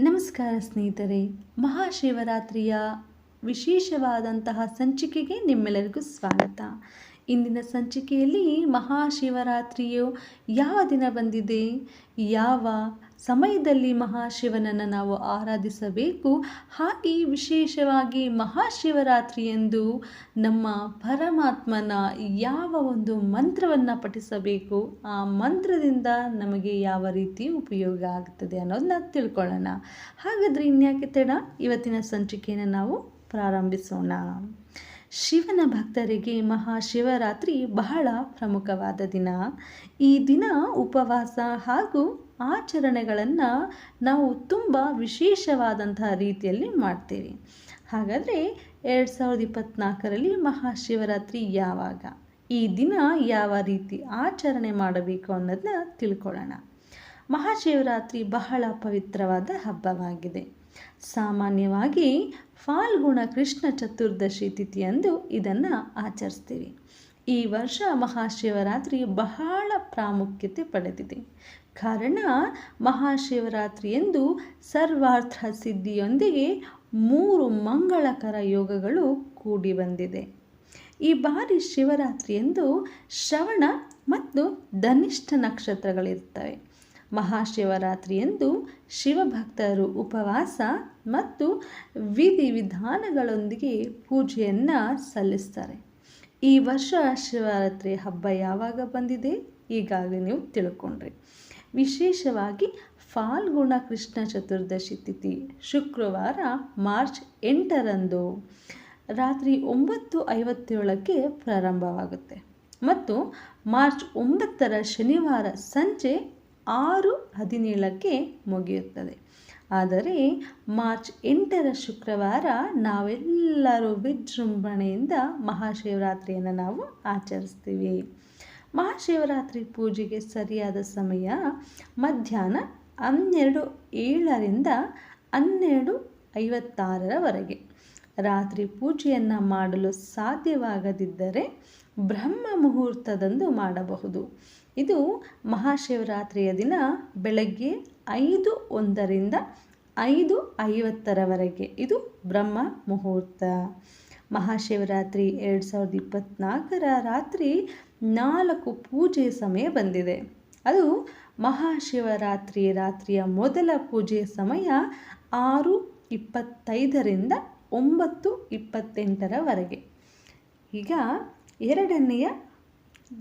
ನಮಸ್ಕಾರ ಸ್ನೇಹಿತರೆ ಮಹಾಶಿವರಾತ್ರಿಯ ವಿಶೇಷವಾದಂತಹ ಸಂಚಿಕೆಗೆ ನಿಮ್ಮೆಲ್ಲರಿಗೂ ಸ್ವಾಗತ. ಇಂದಿನ ಸಂಚಿಕೆಯಲ್ಲಿ ಮಹಾಶಿವರಾತ್ರಿಯು ಯಾವ ದಿನ ಬಂದಿದೆ ಯಾವ ಸಮಯದಲ್ಲಿ ಮಹಾಶಿವನನ್ನು ನಾವು ಆರಾಧಿಸಬೇಕು. ಹಾಗೆ ವಿಶೇಷವಾಗಿ ಮಹಾಶಿವರಾತ್ರಿ ಎಂದು ನಮ್ಮ ಪರಮಾತ್ಮನ ಯಾವ ಒಂದು ಮಂತ್ರವನ್ನು ಪಠಿಸಬೇಕು, ಆ ಮಂತ್ರದಿಂದ ನಮಗೆ ಯಾವ ರೀತಿ ಉಪಯೋಗ ಆಗ್ತದೆ ಅನ್ನೋದನ್ನ ತಿಳ್ಕೊಳ್ಳೋಣ. ಹಾಗಾದರೆ ಇನ್ಯಾಕೆ ತಡ? ಇವತ್ತಿನ ಸಂಚಿಕೆಯನ್ನು ನಾವು ಪ್ರಾರಂಭಿಸೋಣ. ಶಿವನ ಭಕ್ತರಿಗೆ ಮಹಾಶಿವರಾತ್ರಿ ಬಹಳ ಪ್ರಮುಖವಾದ ದಿನ. ಈ ದಿನ ಉಪವಾಸ ಹಾಗೂ ಆಚರಣೆಗಳನ್ನು ನಾವು ತುಂಬ ವಿಶೇಷವಾದಂತಹ ರೀತಿಯಲ್ಲಿ ಮಾಡ್ತೀವಿ. ಹಾಗಾದರೆ ಎರಡು ಸಾವಿರದ ಇಪ್ಪತ್ತ್ನಾಲ್ಕರಲ್ಲಿ ಮಹಾಶಿವರಾತ್ರಿ ಯಾವಾಗ? ಈ ದಿನ ಯಾವ ರೀತಿ ಆಚರಣೆ ಮಾಡಬೇಕು ಅನ್ನೋದನ್ನ ತಿಳ್ಕೊಳ್ಳೋಣ. ಮಹಾಶಿವರಾತ್ರಿ ಬಹಳ ಪವಿತ್ರವಾದ ಹಬ್ಬವಾಗಿದೆ. ಸಾಮಾನ್ಯವಾಗಿ ಫಾಲ್ಗುಣ ಕೃಷ್ಣ ಚತುರ್ದಶಿ ತಿಥಿಯಂದು ಇದನ್ನು ಆಚರಿಸ್ತೀವಿ. ಈ ವರ್ಷ ಮಹಾಶಿವರಾತ್ರಿ ಬಹಳ ಪ್ರಾಮುಖ್ಯತೆ ಪಡೆದಿದೆ. ಕಾರಣ ಮಹಾಶಿವರಾತ್ರಿಯಂದು ಸರ್ವಾರ್ಥ ಸಿದ್ಧಿಯೊಂದಿಗೆ ಮೂರು ಮಂಗಳಕರ ಯೋಗಗಳು ಕೂಡಿ ಬಂದಿದೆ. ಈ ಬಾರಿ ಶಿವರಾತ್ರಿಯಂದು ಶ್ರವಣ ಮತ್ತು ಧನಿಷ್ಠ ನಕ್ಷತ್ರಗಳಿರ್ತವೆ. ಮಹಾಶಿವರಾತ್ರಿಯಂದು ಶಿವಭಕ್ತರು ಉಪವಾಸ ಮತ್ತು ವಿಧಿವಿಧಾನಗಳೊಂದಿಗೆ ಪೂಜೆಯನ್ನು ಸಲ್ಲಿಸ್ತಾರೆ. ಈ ವರ್ಷ ಶಿವರಾತ್ರಿ ಹಬ್ಬ ಯಾವಾಗ ಬಂದಿದೆ? ಈಗಾಗಲೇ ನೀವು ತಿಳ್ಕೊಂಡ್ರಿ. ವಿಶೇಷವಾಗಿ ಫಾಲ್ಗುಣ ಕೃಷ್ಣ ಚತುರ್ದಶಿ ತಿಥಿ ಶುಕ್ರವಾರ ಮಾರ್ಚ್ ಎಂಟರಂದು ರಾತ್ರಿ ಒಂಬತ್ತು ಐವತ್ತೇಳಕ್ಕೆ ಪ್ರಾರಂಭವಾಗುತ್ತೆ. ಮತ್ತು ಮಾರ್ಚ್ ಒಂಬತ್ತರ ಶನಿವಾರ ಸಂಜೆ ಆರು ಹದಿನೇಳಕ್ಕೆ ಮುಗಿಯುತ್ತದೆ. ಆದರೆ ಮಾರ್ಚ್ ಎಂಟರ ಶುಕ್ರವಾರ ನಾವೆಲ್ಲರೂ ವಿಜೃಂಭಣೆಯಿಂದ ಮಹಾಶಿವರಾತ್ರಿಯನ್ನು ನಾವು ಆಚರಿಸ್ತೀವಿ. ಮಹಾಶಿವರಾತ್ರಿ ಪೂಜೆಗೆ ಸರಿಯಾದ ಸಮಯ ಮಧ್ಯಾಹ್ನ ಹನ್ನೆರಡು ಏಳರಿಂದ ಹನ್ನೆರಡು ಐವತ್ತಾರರವರೆಗೆ. ರಾತ್ರಿ ಪೂಜೆಯನ್ನು ಮಾಡಲು ಸಾಧ್ಯವಾಗದಿದ್ದರೆ ಬ್ರಹ್ಮ ಮುಹೂರ್ತದಂದು ಮಾಡಬಹುದು. ಇದು ಮಹಾಶಿವರಾತ್ರಿಯ ದಿನ ಬೆಳಗ್ಗೆ ಐದು ಒಂದರಿಂದ ಐದು ಐವತ್ತರವರೆಗೆ. ಇದು ಬ್ರಹ್ಮ ಮುಹೂರ್ತ. ಮಹಾಶಿವರಾತ್ರಿ ಎರಡು ಸಾವಿರದ ಇಪ್ಪತ್ತ್ನಾಲ್ಕರ ರಾತ್ರಿ ನಾಲ್ಕು ಪೂಜೆ ಸಮಯ ಬಂದಿದೆ. ಅದು ಮಹಾಶಿವರಾತ್ರಿ ರಾತ್ರಿಯ ಮೊದಲ ಪೂಜೆ ಸಮಯ ಆರು ಇಪ್ಪತ್ತೈದರಿಂದ ಒಂಬತ್ತು ಇಪ್ಪತ್ತೆಂಟರವರೆಗೆ. ಈಗ ಎರಡನೆಯ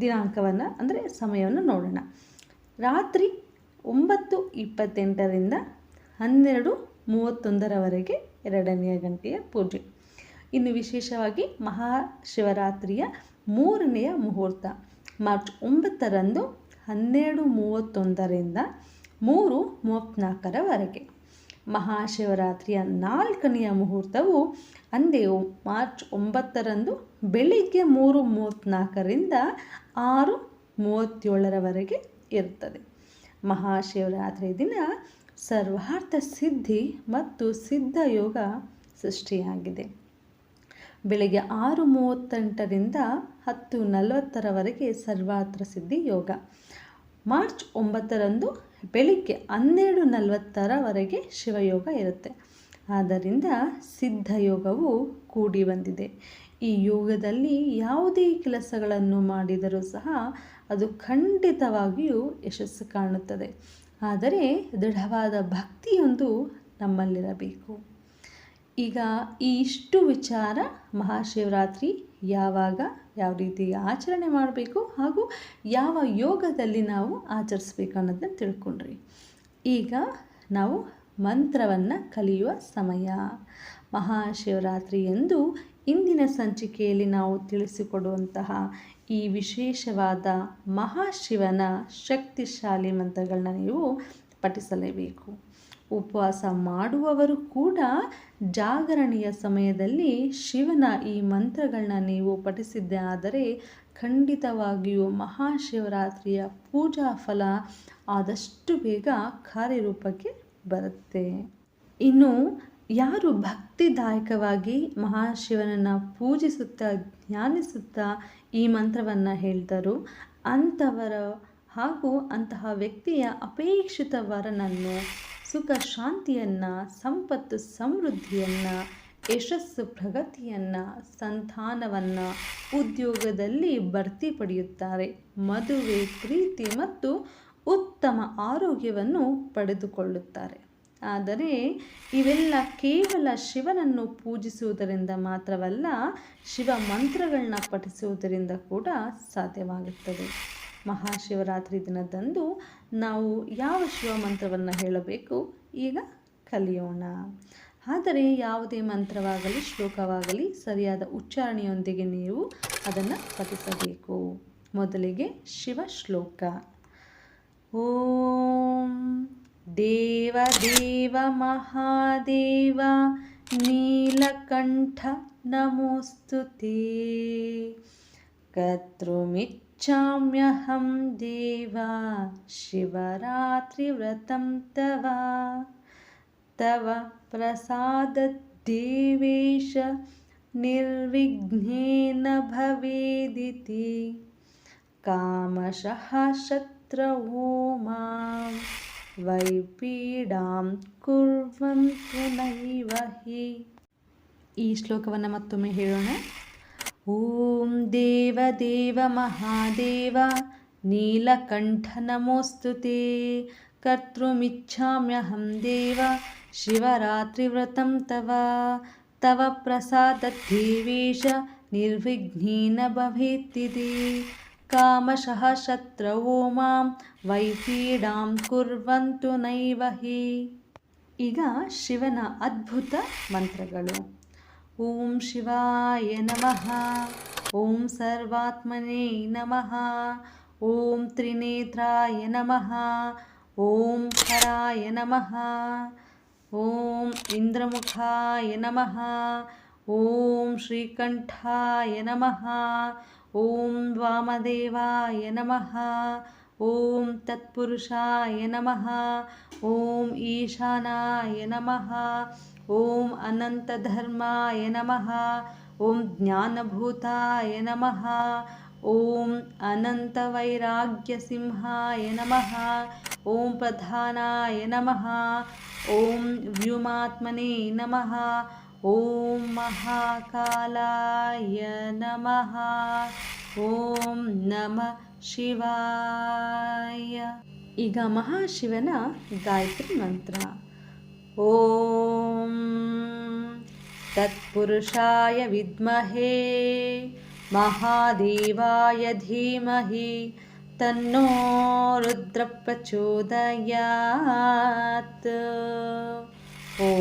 ದಿನಾಂಕವನ್ನು, ಅಂದರೆ ಸಮಯವನ್ನು ನೋಡೋಣ. ರಾತ್ರಿ ಒಂಬತ್ತು ಇಪ್ಪತ್ತೆಂಟರಿಂದ ಹನ್ನೆರಡು ಮೂವತ್ತೊಂದರವರೆಗೆ ಎರಡನೆಯ ಗಂಟೆಯ ಪೂಜೆ. ಇನ್ನು ವಿಶೇಷವಾಗಿ ಮಹಾಶಿವರಾತ್ರಿಯ ಮೂರನೆಯ ಮುಹೂರ್ತ. ಮಾರ್ಚ್ ಒಂಬತ್ತರಂದು ಹನ್ನೆರಡು ಮೂವತ್ತೊಂದರಿಂದ ಮೂರು ಮೂವತ್ತ್ನಾಲ್ಕರವರೆಗೆ. ಮಹಾಶಿವರಾತ್ರಿಯ ನಾಲ್ಕನೆಯ ಮುಹೂರ್ತವು ಅಂದೇ ಮಾರ್ಚ್ ಒಂಬತ್ತರಂದು ಬೆಳಿಗ್ಗೆ ಮೂರು ಮೂವತ್ತ್ನಾಲ್ಕರಿಂದ ಆರು ಮೂವತ್ತೇಳರವರೆಗೆ ಇರುತ್ತದೆ. ಮಹಾಶಿವರಾತ್ರಿ ದಿನ ಸರ್ವಾರ್ಥ ಸಿದ್ಧಿ ಮತ್ತು ಸಿದ್ಧ ಯೋಗ ಸೃಷ್ಟಿಯಾಗಿದೆ. ಬೆಳಗ್ಗೆ ಆರು ಮೂವತ್ತೆಂಟರಿಂದ ಹತ್ತು ನಲವತ್ತರವರೆಗೆ ಸರ್ವಾತ್ರ ಸಿದ್ಧಿ ಯೋಗ. ಮಾರ್ಚ್ ಒಂಬತ್ತರಂದು ಬೆಳಿಗ್ಗೆ ಹನ್ನೆರಡು ನಲವತ್ತರವರೆಗೆ ಶಿವಯೋಗ ಇರುತ್ತೆ. ಆದ್ದರಿಂದ ಸಿದ್ಧಯೋಗವು ಕೂಡಿ ಬಂದಿದೆ. ಈ ಯೋಗದಲ್ಲಿ ಯಾವುದೇ ಕೆಲಸಗಳನ್ನು ಮಾಡಿದರೂ ಸಹ ಅದು ಖಂಡಿತವಾಗಿಯೂ ಯಶಸ್ಸು ಕಾಣುತ್ತದೆ. ಆದರೆ ದೃಢವಾದ ಭಕ್ತಿಯೊಂದು ನಮ್ಮಲ್ಲಿರಬೇಕು. ಈಗ ಈ ಇಷ್ಟು ವಿಚಾರ ಮಹಾಶಿವರಾತ್ರಿ ಯಾವಾಗ, ಯಾವ ರೀತಿ ಆಚರಣೆ ಮಾಡಬೇಕು ಹಾಗೂ ಯಾವ ಯೋಗದಲ್ಲಿ ನಾವು ಆಚರಿಸ್ಬೇಕು ಅನ್ನೋದನ್ನ ತಿಳ್ಕೊಂಡ್ರಿ. ಈಗ ನಾವು ಮಂತ್ರವನ್ನು ಕಲಿಯುವ ಸಮಯ. ಮಹಾಶಿವರಾತ್ರಿ ಎಂದು ಇಂದಿನ ಸಂಚಿಕೆಯಲ್ಲಿ ನಾವು ತಿಳಿಸಿಕೊಡುವಂತಹ ಈ ವಿಶೇಷವಾದ ಮಹಾಶಿವನ ಶಕ್ತಿಶಾಲಿ ಮಂತ್ರಗಳನ್ನ ನೀವು ಪಠಿಸಲೇಬೇಕು. ಉಪವಾಸ ಮಾಡುವವರು ಕೂಡ ಜಾಗರಣೆಯ ಸಮಯದಲ್ಲಿ ಶಿವನ ಈ ಮಂತ್ರಗಳನ್ನ ನೀವು ಪಠಿಸಿದ್ದೆ ಆದರೆ ಖಂಡಿತವಾಗಿಯೂ ಮಹಾಶಿವರಾತ್ರಿಯ ಪೂಜಾ ಫಲ ಆದಷ್ಟು ಬೇಗ ಕಾರ್ಯರೂಪಕ್ಕೆ ಬರುತ್ತೆ. ಇನ್ನು ಯಾರು ಭಕ್ತಿದಾಯಕವಾಗಿ ಮಹಾಶಿವನನ್ನು ಪೂಜಿಸುತ್ತಾ, ಧ್ಯಾನಿಸುತ್ತಾ ಈ ಮಂತ್ರವನ್ನು ಹೇಳ್ತಾರೋ ಅಂಥವರ ಹಾಗೂ ಅಂತಹ ವ್ಯಕ್ತಿಯ ಅಪೇಕ್ಷಿತ ವರನನ್ನು, ಸುಖ ಶಾಂತಿಯನ್ನು, ಸಂಪತ್ತು ಸಮೃದ್ಧಿಯನ್ನು, ಯಶಸ್ಸು ಪ್ರಗತಿಯನ್ನು, ಸಂತಾನವನ್ನು ಉದ್ಯೋಗದಲ್ಲಿ ಭರ್ತಿ ಪಡೆಯುತ್ತಾರೆ. ಮದುವೆ, ಪ್ರೀತಿ ಮತ್ತು ಉತ್ತಮ ಆರೋಗ್ಯವನ್ನು ಪಡೆದುಕೊಳ್ಳುತ್ತಾರೆ. ಆದರೆ ಇವೆಲ್ಲ ಕೇವಲ ಶಿವನನ್ನು ಪೂಜಿಸುವುದರಿಂದ ಮಾತ್ರವಲ್ಲ, ಶಿವ ಮಂತ್ರಗಳನ್ನ ಪಠಿಸುವುದರಿಂದ ಕೂಡ ಸಾಧ್ಯವಾಗುತ್ತದೆ. ಮಹಾಶಿವರಾತ್ರಿ ದಿನದಂದು ನಾವು ಯಾವ ಶಿವ ಮಂತ್ರವನ್ನು ಹೇಳಬೇಕು? ಈಗ ಕಲಿಯೋಣ. ಆದರೆ ಯಾವುದೇ ಮಂತ್ರವಾಗಲಿ, ಶ್ಲೋಕವಾಗಲಿ, ಸರಿಯಾದ ಉಚ್ಚಾರಣೆಯೊಂದಿಗೆ ನೀವು ಅದನ್ನು ಪಠಿಸಬೇಕು. ಮೊದಲಿಗೆ ಶಿವ ಶ್ಲೋಕ ॐ देव देव महादेव नीलकण्ठ नमोऽस्तु ते। कर्तुमिच्छाम्यहं देवा शिवरात्रिव्रतं तव। तव प्रसादद्देवेशनिर्विघ्नेन भवेदिति। कामशः शक्ति ಶತ್ರವೋ ಮಾಂ ವೈಪೀಡಾಂ ಕುರ್ವಂತು ನೈವ ಹಿ ಈ ಶ್ಲೋಕವನ್ನು ಮತ್ತೊಮ್ಮೆ ಹೇಳೋಣ ಓಂ ದೇವ ದೇವ ಮಹಾದೇವ ನೀಲಕಂಠ ನಮೋಸ್ತು ತೇ ಕರ್ತೃಮಿಚ್ಛಾಮ್ಯಹಂ ದೇವ ಶಿವರಾತ್ರಿವ್ರತಂ ತವ ತವ ಪ್ರಸಾದದ್ದೇವೇಶ ನಿರ್ವಿಘ್ನೇನ ಭವೇತ್ತಿದೆ ಕಾಮಶಃ ಶತ್ರವೋ ಮಾಂ ವೈಪೀಡಾಂ ಕುರ್ವಂತು ನೈವ ಹಿ ಈಗ ಶಿವನ ಅದ್ಭುತ ಮಂತ್ರಗಳು. ಓಂ ಶಿವಾಯ ನಮಃ, ಓಂ ಸರ್ವಾತ್ಮನೇ ನಮಃ, ಓಂ ತ್ರಿನೇತ್ರಾಯ ನಮಃ, ಓಂ ಹರಾಯ ನಮಃ, ಓಂ ಇಂದ್ರಮುಖಾಯ ನಮಃ, ಓಂ ಶ್ರೀಕಂಠಾಯ ನಮಃ ॐ वामदेवाय नमः ॐ तत्पुरुषाय नमः ॐ ईशानाय नमः ॐ अनन्तधर्माय नमः ॐ ज्ञानभूताय नमः ॐ अनन्तवैराग्यसिंहाय नमः ॐ प्रधानाय नमः ॐ व्युमात्मने नमः ಓಂ ಮಹಾಕಾಲಾಯ ನಮಃ ಓಂ ನಮಃ ಶಿವಾಯ ಈಗ ಮಹಾಶಿವನ ಗಾಯತ್ರಿ ಮಂತ್ರ ಓಂ ತತ್ಪುರುಷಾಯ ವಿದ್ಮಹೇ ಮಹಾದೇವಾಯ ಧೀಮಹಿ ತನ್ನೋ ರುದ್ರ ಪ್ರಚೋದಯಾತ್ ಓಂ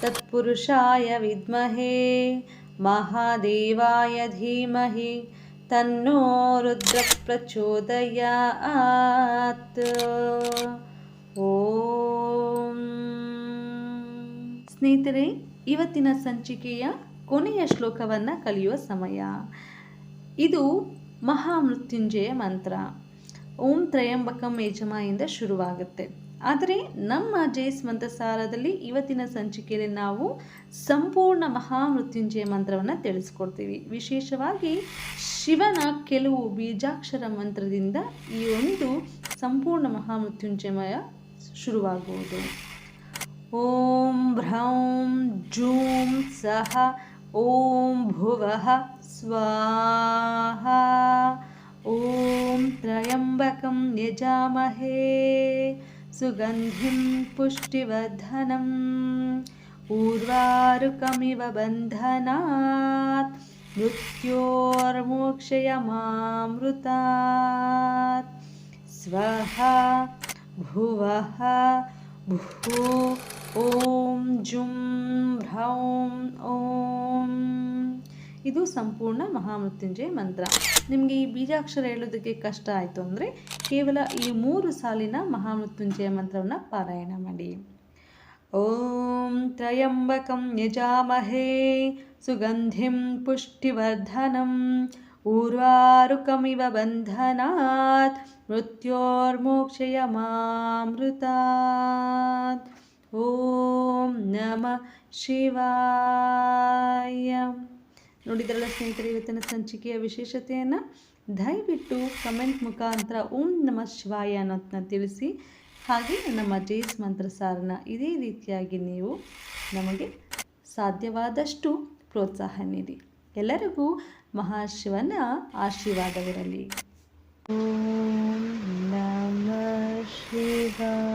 ತತ್ಪುರುಷಾಯ ವಿದ್ಮಹೇ ಮಹಾದೇವಾಯ ಧೀಮಹಿ ತನ್ನೋ ರುದ್ರ ಪ್ರಚೋದಯಾತ್ ಓಂ ಸ್ನೇಹಿತರೆ, ಇವತ್ತಿನ ಸಂಚಿಕೆಯ ಕೊನೆಯ ಶ್ಲೋಕವನ್ನು ಕಲಿಯುವ ಸಮಯ. ಇದು ಮಹಾಮೃತ್ಯುಂಜಯ ಮಂತ್ರ. ಓಂ ತ್ರಯಂಬಕಂ ಯಜಮಾಯಿಂದ ಶುರುವಾಗುತ್ತೆ. ಆದರೆ ನಮ್ಮ ಜೇಸ್ ಮಂತ್ರಸಾರದಲ್ಲಿ ಇವತ್ತಿನ ಸಂಚಿಕೆಯಲ್ಲಿ ನಾವು ಸಂಪೂರ್ಣ ಮಹಾಮೃತ್ಯುಂಜಯ ಮಂತ್ರವನ್ನು ತಿಳಿಸ್ಕೊಡ್ತೀವಿ. ವಿಶೇಷವಾಗಿ ಶಿವನ ಕೆಲವು ಬೀಜಾಕ್ಷರ ಮಂತ್ರದಿಂದ ಈ ಒಂದು ಸಂಪೂರ್ಣ ಮಹಾಮೃತ್ಯುಂಜಯಮಯ ಶುರುವಾಗುವುದು. ಓಂ ಭ್ರೌಂ ಜೂಂ ಸಹ ಓಂ ಭುವಃ ಸ್ವಾಹ. ॐ त्र्यम्बकं यजामहे सुगन्धिं पुष्टिवर्धनम् ऊर्वारुकमिव बन्धनात् मृत्योर्मोक्षय मामृतात् स्वः भुवः भू ॐ जुं भ्रौं ॐ ಇದು ಸಂಪೂರ್ಣ ಮಹಾಮೃತ್ಯುಂಜಯ ಮಂತ್ರ ನಿಮಗೆ ಈ ಬೀಜಾಕ್ಷರ ಹೇಳೋದಕ್ಕೆ ಕಷ್ಟ ಆಯಿತು ಅಂದರೆ ಕೇವಲ ಈ ಮೂರು ಸಾಲಿನ ಮಹಾಮೃತ್ಯುಂಜಯ ಮಂತ್ರವನ್ನು ಪಾರಾಯಣ ಮಾಡಿ ಓಂ ತ್ರಯಂಬಕಂ ಯಜಾಮಹೇ ಸುಗಂಧಿಂ ಪುಷ್ಟಿವರ್ಧನಂ ಊರ್ವಾರುಕಮಿವ ಬಂಧನಾತ್ ಮೃತ್ಯೋರ್ಮೋಕ್ಷಯಮಾಮೃತಾತ್ ಓಂ ನಮ ಶಿವಾಯ ನೋಡಿದ್ರಲ್ಲ ಸ್ನೇಹಿತರೆ, ಇವತ್ತಿನ ಸಂಚಿಕೆಯ ವಿಶೇಷತೆಯನ್ನು ದಯವಿಟ್ಟು ಕಮೆಂಟ್ ಮುಖಾಂತರ ಓಂ ನಮ ಶಿವಾಯ ಅನ್ನೋದನ್ನ ತಿಳಿಸಿ. ಹಾಗೆ ನಮ್ಮ ಜೇಸ್ ಮಂತ್ರ ಸಾರನ ಇದೇ ರೀತಿಯಾಗಿ ನೀವು ನಮಗೆ ಸಾಧ್ಯವಾದಷ್ಟು ಪ್ರೋತ್ಸಾಹ ನೀಡಿ. ಎಲ್ಲರಿಗೂ ಮಹಾಶಿವನ ಆಶೀರ್ವಾದವಿರಲಿ. ಓಂ ನಮ ಶಿವಾಯ.